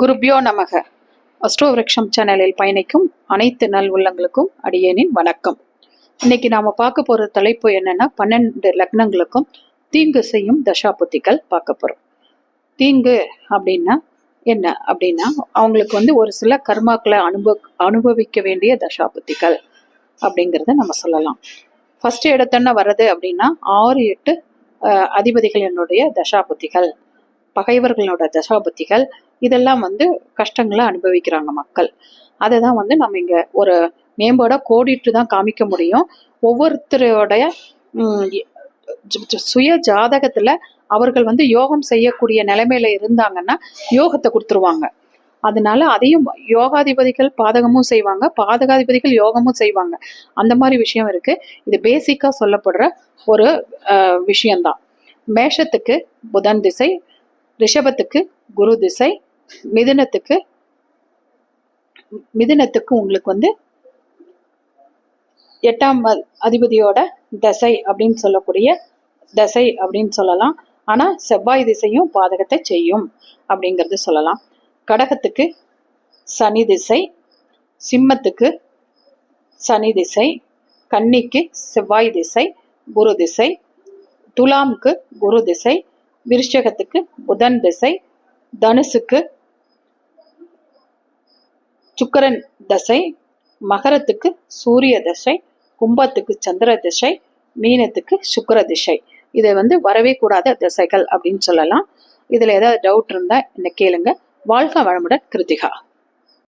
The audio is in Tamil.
குருபியோ நமக. அஸ்ட்ரோவிரக்ஷம் சேனலில் பயணிக்கும் அனைத்து நல் உள்ளங்களுக்கும் அடியேனின் வணக்கம். இன்னைக்கு நாம பார்க்க போற தலைப்பு என்னன்னா பன்னெண்டு லக்னங்களுக்கும் தீங்கு செய்யும் தசாபுத்திகள் பார்க்க போறோம். தீங்கு அப்படின்னா என்ன? அப்படின்னா அவங்களுக்கு வந்து ஒரு சில கர்மாக்களை அனுபவ அனுபவிக்க வேண்டிய தசாபுத்திகள் அப்படிங்கிறத நம்ம சொல்லலாம். ஃபர்ஸ்ட் இடத்தென்ன வர்றது அப்படின்னா ஆறு எட்டு அதிபதிகள் என்னுடைய தசாபுத்திகள் பகைவர்களோட தசாபுத்திகள் இதெல்லாம் வந்து கஷ்டங்களை அனுபவிக்கிறாங்க மக்கள். அதை தான் வந்து நம்ம இங்கே ஒரு மேம்போட கோடிட்டு தான் காமிக்க முடியும். ஒவ்வொருத்தரோடைய சுய ஜாதகத்தில் அவர்கள் வந்து யோகம் செய்யக்கூடிய நிலைமையில இருந்தாங்கன்னா யோகத்தை கொடுத்துருவாங்க. அதனால அதையும் யோகாதிபதிகள் பாதகமும் செய்வாங்க பாதகாதிபதிகள் யோகமும் செய்வாங்க. அந்த மாதிரி விஷயம் இருக்கு. இது பேசிக்கா சொல்லப்படுற ஒரு விஷயம்தான். மேஷத்துக்கு புதன் திசை ரிஷபத்துக்கு குரு திசை மிதுனத்துக்கு மிதுனத்துக்கு உங்களுக்கு வந்து எட்டாம் அதிபதியோட தசை அப்படின்னு சொல்லக்கூடிய தசை அப்படின்னு சொல்லலாம். ஆனால் செவ்வாய் திசையும் பாதகத்தை செய்யும் அப்படிங்கிறது சொல்லலாம். கடகத்துக்கு சனி திசை சிம்மத்துக்கு சனி திசை கன்னிக்கு செவ்வாய் திசை குரு திசை துலாமுக்கு குரு திசை விருஷகத்துக்கு புதன் திசை தனுசுக்கு சுக்கிரன் தசை மகரத்துக்கு சூரிய தசை கும்பத்துக்கு சந்திர திசை மீனத்துக்கு சுக்கர திசை. இதை வந்து வரவே கூடாத திசைகள் அப்படின்னு சொல்லலாம். இதில் ஏதாவது டவுட் இருந்தால் என்ன கேளுங்க. வாழ்க வளமுடன் கிருத்திகா.